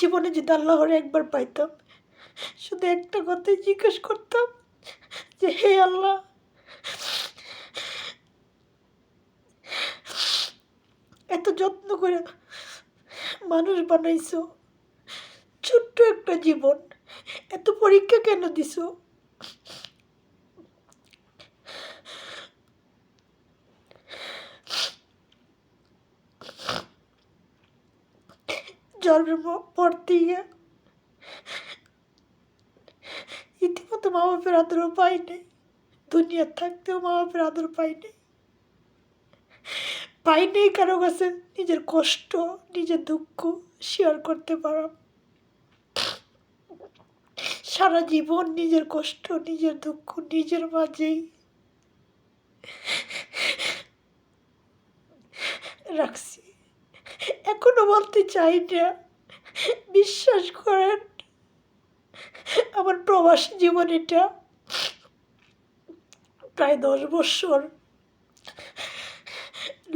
জীবনে যদি আল্লাহরে একবার পাইতাম, শুধু একটা কথাই জিজ্ঞেস করতাম, যে হে আল্লাহ, এত যত্ন করে মানুষ বানাইছো, ছোট্ট একটা জীবন, এত পরীক্ষা কেন দিছো? জন্মের পর থেকে ইতিমধ্যে মা বাপের আদরও পাই নাই দুনিয়া থাকতেও মা বাপের আদর পাই নাই পাই নেই কারও কাছে নিজের কষ্ট, নিজের দুঃখ শেয়ার করতে পারাম। সারা জীবন নিজের কষ্ট, নিজের দুঃখ, নিজের মাঝেই রাখছি। এখনও বলতে চাই না। বিশ্বাস করেন, আমার প্রবাস জীবন এটা প্রায় দশ বছর।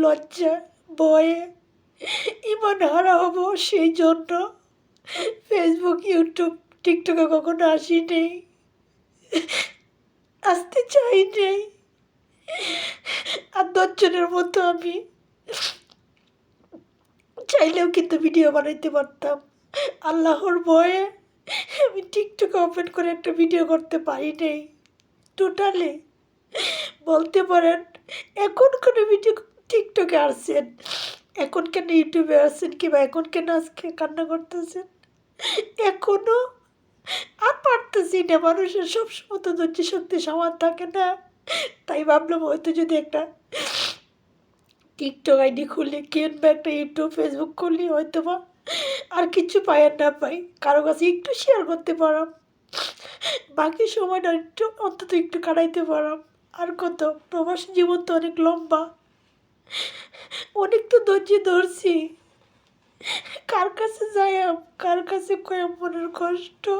লজ্জা বয়ে ইমান হারা হব সেই জন্য ফেসবুক ইউটিউব টিকটকে কখনো আসি নেই আসতে চাই নেই আর দশজনের মতো আমি। চাইলেও কিন্তু ভিডিও বানাইতে পারতাম। আল্লাহর ভয়ে আমি টিকটকে ওপেন করে একটা ভিডিও করতে পারি নেই। টোটালি বলতে পারেন, এখন কোনো ভিডিও টিকটকে আসছেন, এখন কেন ইউটিউবে আসছেন কিংবা এখন কেন আজকে কান্না করতেছেন? এখনও আর পারতেছি না, মানুষের সবসময় তো ধৈর্য শক্তি সমান থাকে না। তাই ভাবলাম হয়তো যদি একটা টিকটক আইডি খুলি কিংবা একটা ইউটিউব ফেসবুক খুললি হয়তো বা আর কিছু পাই আর না পাই। কারও কাছে একটু শেয়ার করতে পারাম। বাকি সময়টা একটু, অন্তত একটু কাটাইতে পারাম। আর কত, প্রবাসী জীবন তো অনেক লম্বা। অনেক তো ধৈর্য ধরছি। কার কাছে যাই কার কাছে কয়াম মনের কষ্ট?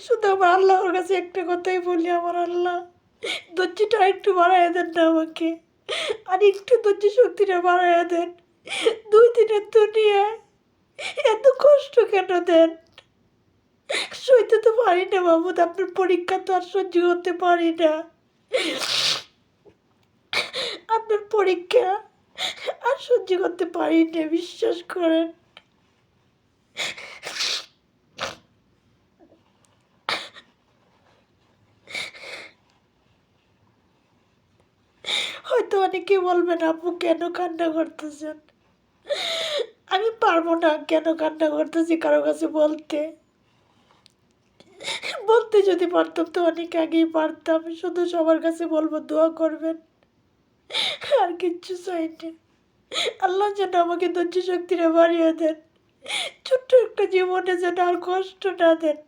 শুধু আমার আল্লাহর কাছে একটা কথাই বলি আমার আল্লাহ। ধৈর্যটা একটু বাড়াইয়া দেন না আমাকে। আর একটু ধৈর্য শক্তিটা বাড়াইয়া দেন। দুই দিনের দুনিয়ায় এত কষ্ট কেন দেন? সইতে তো পারি না বাবুদ আপনার পরীক্ষা তো আর সহ্য করতে পারি না। আপনার পরীক্ষা আর সহ্য করতে পারি না, বিশ্বাস করেন। হয়তো অনেকে বলবেন, আপু, কেন কান্না করতেছেন? আমি পারব না কেন কান্না করতেছি কারও কাছে বলতে। বলতে যদি পারতাম তো অনেক আগেই পারতাম। শুধু সবার কাছে বলব, দোয়া করবেন। আর কিচ্ছু চাই না আল্লাহ যেন আমাকে ধৈর্য শক্তিটা বাড়িয়ে দেন। ছোট্ট একটা জীবনে যেন আর কষ্ট না দেন।